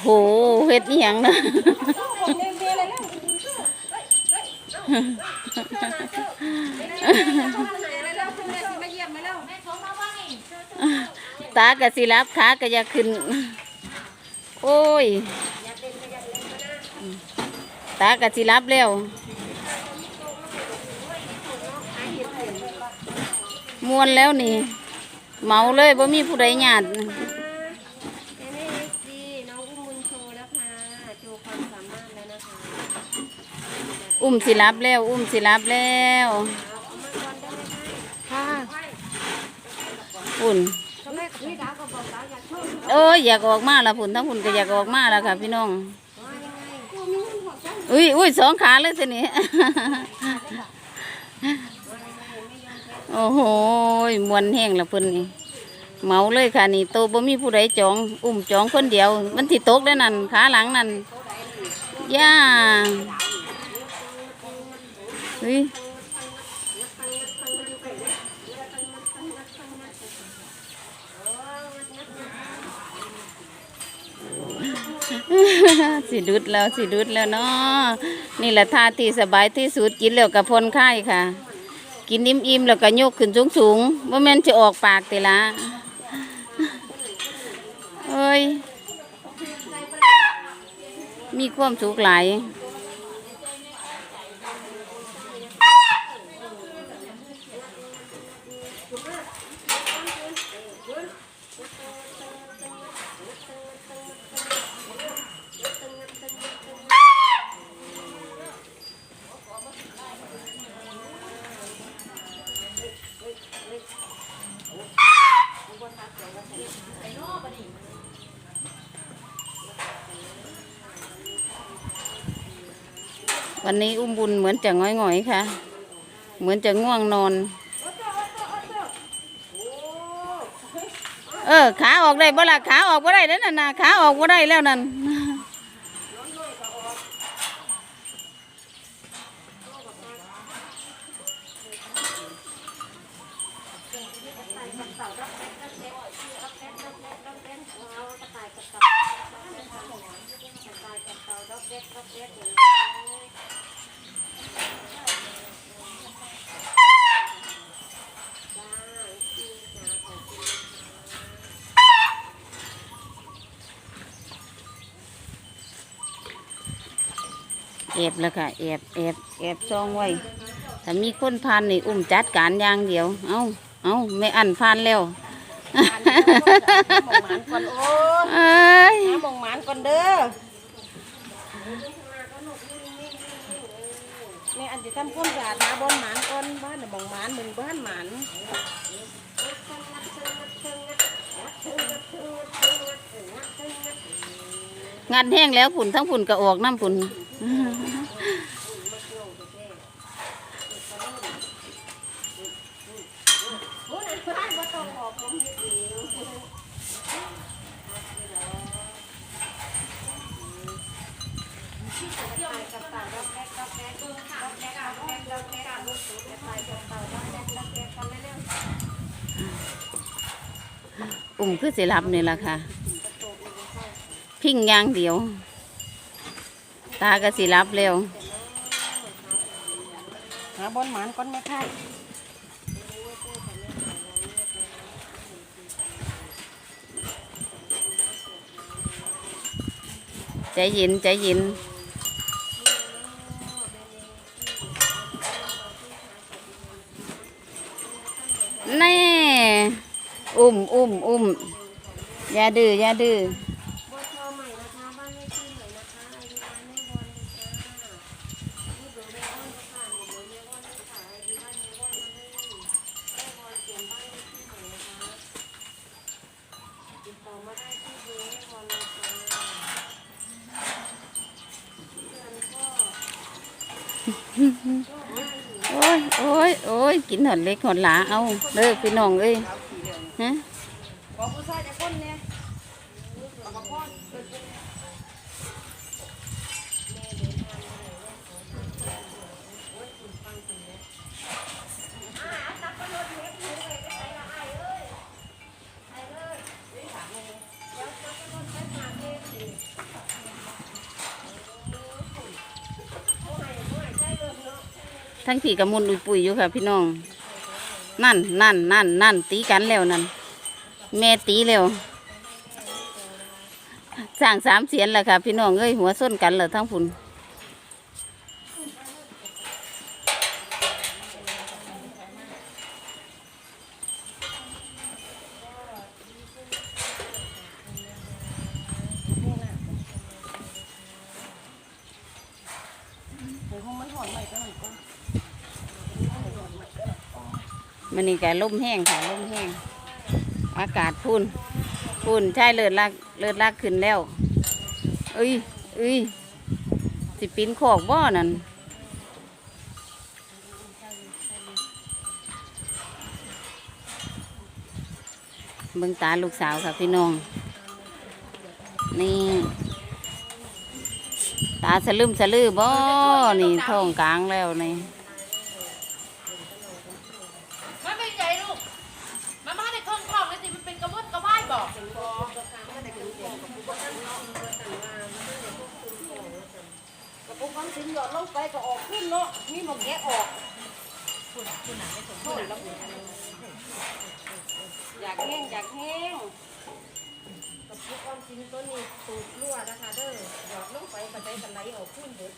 โหเฮ็ดอีหยังนะตากะสิรับขากะอยากขึ้น โอ้ย ตากะสิรับแล้วมวนแล้วนี่ เมาเลยบ่มีผู้ใดญาติ เอ็นเอสซีน้องอุ้มบุญโชว์นะคะโชว์ความสามารถแล้วนะคะ อุ้มสิรับแล้ว อุ้มสิรับแล้วเอาเอามาก่อนได้ไหมคะค่ะอุ่นทำไมพี่ดาวก็บอกดาวอยากโชว์โอ้ยอยากออกมาแล้วผุนทั้งผุนก็อยากออกมาแล้วค่ะ พี่น้องว่ายังไงกูมีเงินหัวใจอุ้ยอุ้ยสองขาเลยสินี่โอ้โหยมวนแห้งและเพิ่นนี่เมาเลยค่ะนี่โตบ่มีผู้ใดจอง อุ้มจองคนเดียว มันสิตกได้อนั่นขาหลังนั่นย่า เฮ้ยสิดุดแล้วสิดุดแล้วเนาะนี่แหละท่าที่สบายที่สุดกินแล้วกับพนไข้ค่ะ กินอิ่มๆแล้วก็ยกขึ้นสูงๆว่าแม่นจะออกปากติละเอ้ยมีความสุขหลาย วันนี้อุ้มบุญเหมือนจะง่อยๆค่ะ เหมือนจะง่วงนอน เออขาออกได้บ่ละขาออกบ่ได้แล้วนั่นน่ะขาออกบ่ได้แล้วนั่น แอบแล้วค่ะแอบแอบแอบซองไว้ถ้ามีคนพานนี่อุ้มจัดการอย่างเดียว เอาเอาไม่อันพานแล้วหมองหมานก่อนโอ้เอ้ยหาหมองหมานก่อนเด้อแม่อันจะทำความสะอาดหาบอนหมานก่อนบ้านน่ะหมองหมานมึงบ้านหมาน งานแห้งแล้วฝุ่นทั้งฝุ่นก็ออกน้ำฝุ่นอุ่มคือสิรับนี่แหละค่ะ พิงอย่างเดียว ตาก็สิรับเร็วหาบอนหมานก่อนแม่ค่ะใจเย็น ใจเย็นแน่ อุ้มอุ้มอุ้มอย่าดื้ออย่าดื้อ บอชอใหม่นะคะบ้านเลขที่ใหม่นะคะอายุบ้านแม่บอลค่ะนี่เบอร์แม่บอลค่ะนี่เบอร์แม่บอลค่ะอายุบ้านแม่บอลนะแม่บอลเปลี่ยนบ้านเลขที่ใหม่นะคะติดต่อมาได้ที่เบอร์แม่บอลนะคะเดือนก็ โอ้ยโอ้ยโอ้ยกินหอนเล็กหอนหลาเอาเลิกพี่น้องเอ้ยฮะขอผู้ชายจะคนเนี่ย ทั้งผีกับมุนอุยปุยอยู่ค่ะ พี่น้อง นั่นนั่นนั่นนั่นตีกันแล้วนั่นแม่ตีแล้วสร้างสามเสียนแล้วค่ะ พี่น้องเอ้ยหัวส้นกันเหรอทั้งฝุ่น มันนี่ก็ลมแห้งค่ะลมแห้ง อากาศพุ่นพุ่นใช่เลิศลักเลิศลักขึ้นแล้วเอ้ยเอ้ยสิปีนขอกบ่อนั่นเบิ่งตาลูกสาวค่ะพี่น้อง นี่ ตาสลืมสลือบ่นี่ท้องกลางแล้วนี่เป็นใหญ่ลูก มันมาในเครื่องคล่องเลยสิมันเป็นกระมุดกระว่ายบอก กระปุกความสินหยอดลงไปก็ออกขึ้นเนาะมีหมกแยกออกคุณคุณหนาไม่สมควรแล้วอยากแห้งอยากแห้งกระปุกความสินตัวนี้ตูดรั่วนะคะเด้อหยอดลงไปกระจายกันไหลออกขึ้นเบิด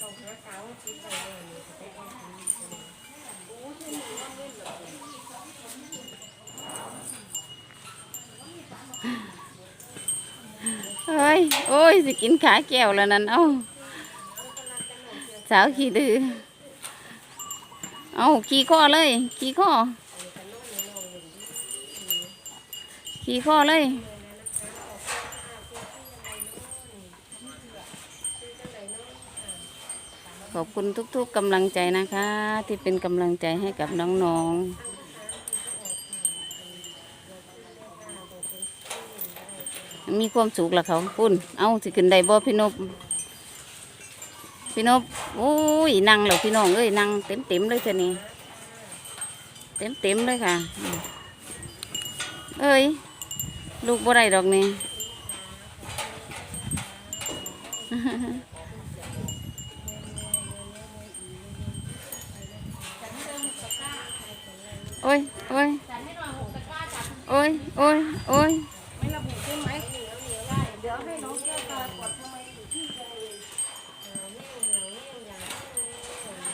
ต้องหากาวติดไปเลยกระจายความสินตัวนี้โอ้ยเส้นหนึ่งมันเล่นเหรอเฮ้ย โอ้ย สิกินขาแก้วแล้วนั่นเอ้า สาวขี้ดื้อเอาขี่ข้อเลยขี่ข้อขี่ข้อเลยขอบคุณทุกๆกำลังใจนะคะ ที่เป็นกำลังใจให้กับน้องๆ มีความสุขละเขาปุ่น เอาสิขึ้นได้บ่พี่นบ พี่นบโอ้ยนั่งแล้วพี่น้องเอ้ยนั่งเต็มเต็มเลยเท่นี้เต็มเต็มเลยค่ะ เอ้ย ลูกบ่ได้ดอกนี่โอ้ยโอ้ยโอ้ยโอ้ยโอ้ย ไม่ระบุใช่ไหมเหนียวเหนียวได้เดี๋ยวให้น้องแก้วตากดทำไมอยู่ที่ทะเลอ่าแห้งเหนียวแห้งอย่างนี้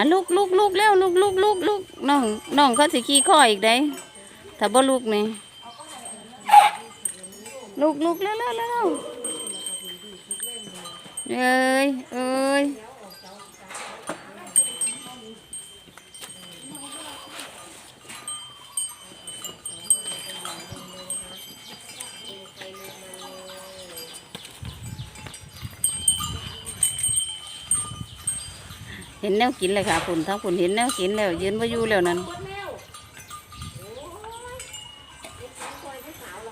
อะลูกลูกลูกแล้วลูกลูกลูกลูกน้องน้องเขาสิขี้ข้ออีกได้ถ้าบ่ลูกนี่ลูกลูกแล้วแล้วแล้วเอ้ยเอ้ย เห็นแนวกินเลยค่ะคุณทั้งคุณเห็นแนวกินแล้วยืนมาอยู่แล้วนั่น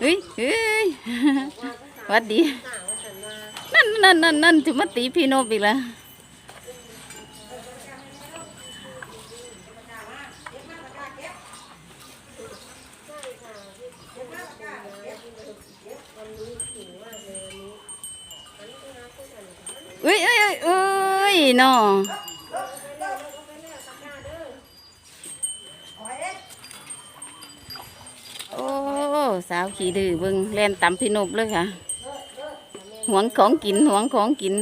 เฮ้ยเฮ้ยวัดดี นั่นนั่นนั่นนั่นถึงมาตีพี่โนบอีกแล้วเอ้ยเอ้ยเอ้ยเอ้ยเนาะโอ้ สาวขี่ดื้อเบิ่งแล่นตำพี่นบเลยค่ะหวงของกินหวงของกิน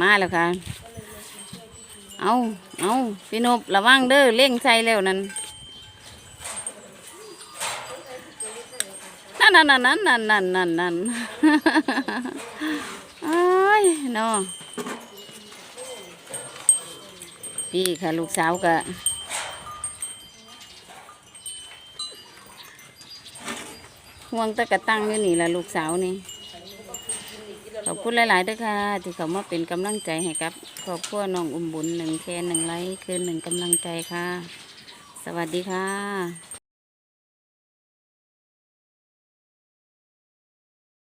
มาแล้วค่ะ เอาเอาพี่นบระวังเด้อเล่งใส่แล้วนั่นนั่นนั่นนั่นนั่นนั่นนั่นนั่นไอ้ยเนาะพี่ค่ะลูกสาวกะ ห่วงตะกะตั้งอยู่นี่ละลูกสาวนี่ขอบคุณหลายๆด้วยค่ะ ที่เขามาเป็นกำลังใจให้กับครอบครัวน้องอุ้มบุญหนึ่งแค่หนึ่งไลค์คือหนึ่งกำลังใจค่ะ สวัสดีค่ะ